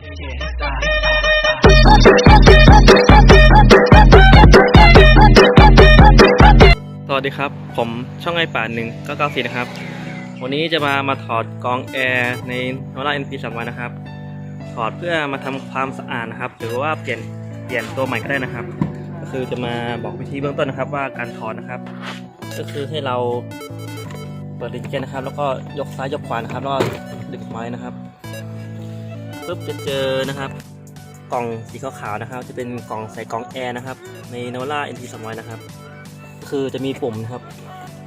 สวัสดีครับ ผมช่องไอป่าหนึ่งก็เก้าสี่นะครับ วันนี้จะมามาถอดกรองแอร์ใน n o r a NP 3 0นพีสามวันนะครับ ถอดเพื่อมาทำความสะอาดนะครับ หรือว่าเปลี่ยนเปลี่ยนตัวใหม่ก็ได้นะครับ ก็คือจะมาบอกวิธีเบื้องต้นนะครับ ว่าการถอดนะครับ ก็คือให้เราเปิดลิ้นแกนนะครับ แล้วก็ยกซ้ายยกขวานะครับแล้วก็ดึงไม้นะครับ ปุ๊บจะเจอนะครับกล่องสีขาวๆนะครับ จะเป็นกล่องใส่กล่องแอร์นะครับ ใน n o r a NP 3 0นะครับ คือจะมีปุ่มนะครับ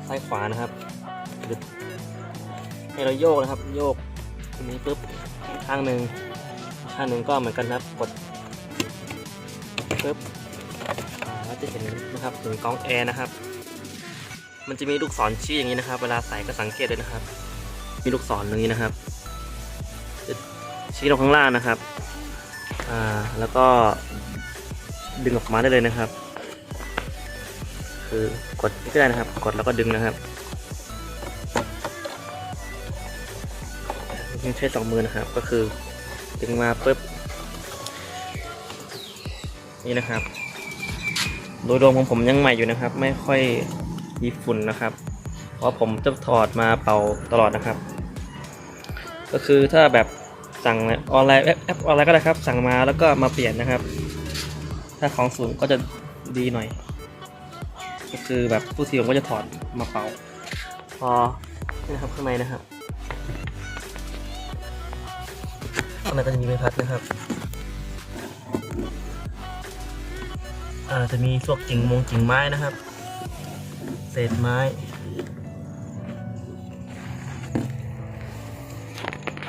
ซ้ายขวานะครับให้เราโยกนะครับ โยกตรงนี้ปุ๊บข้างหนึ่งข้างหนึ่งก็เหมือนกันนะครับกดปุ๊บอ่าแล้วจะเห็นนะครับถึงกล้องแอร์นะครับ มันจะมีลูกศรชี้อย่างนี้นะครับ เวลาใส่ก็สังเกตเลยนะครับ มีลูกศรตรงนี้นะครับ ชี้ลงข้างล่างนะครับ อ่า แล้วก็ดึงออกมาได้เลยนะครับ คือกดนี่ก็ได้นะครับ กดแล้วก็ดึงนะครับใช้สองมือนะครับ ก็คือดึงมาปุ๊บ นี่นะครับ โดยรวมของผมยังใหม่อยู่นะครับ ไม่ค่อยมีฝุ่นนะครับ เพราะผมจะถอดมาเป่าตลอดนะครับ ก็คือถ้าแบบ สั่งออนไลน์แอปแอปออนไลน์ก็ได้ครับ สั่งมาแล้วก็มาเปลี่ยนนะครับ ถ้าของสูงก็จะดีหน่อย ก็คือแบบผู้ทีผมก็จะถอดมาเป่า พอนี่นะครับข้างในนะครับข้างในก็จะมีใบพัดนะครับอาจะมีพวกกิ่งมงกิ่งไม้นะครับ เศษไม้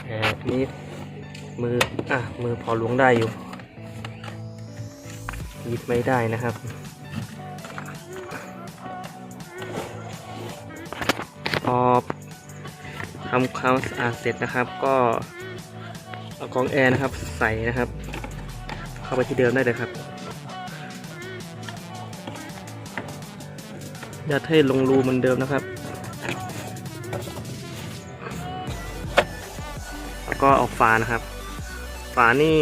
แบบนี้ มือ อะ มือพอล้วงได้อยู่ หยิบไม่ได้นะครับ พอทำความสะอาดเสร็จนะครับ ก็เอากองแอร์นะครับ ใส่นะครับ เข้าไปที่เดิมได้เลยครับอย่าให้ลงรูเหมือนเดิมนะครับ แล้วก็เอาฝานะครับ ฝานี่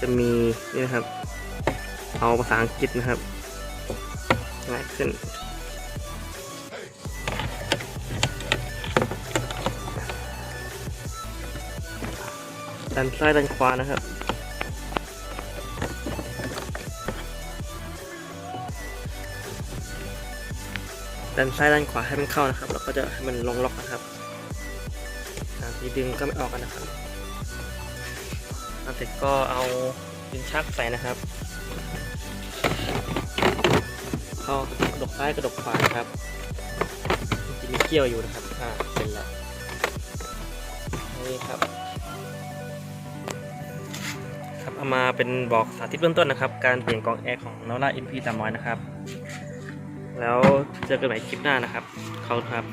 จะมีนี่นะครับ เอาภาษาอังกฤษนะครับง่ายขึ้นด้านซ้ายด้านขวานะครับด้านซ้ายด้านขวาให้มันเข้านะครับ แล้วก็จะให้มันลงล็อกนะครับตามที่ดึงก็ไม่ออกกันนะครับ เสร็จก็เอาดินชักใส่นะครับ เข้ากระดกซ้ายกระดกขวาครับมันจะมีเกี่ยวอยู่นะครับอ่าเป็นแล้วนี่ครับ ครับเอามาเป็นบอกสาธิตเบื้องต้นนะครับ การเปลี่ยนกล่องแอร์ของ n o r a NP 300นะครับ แล้วเจอกันใหม่คลิปหน้านะครับขอบคุณครับ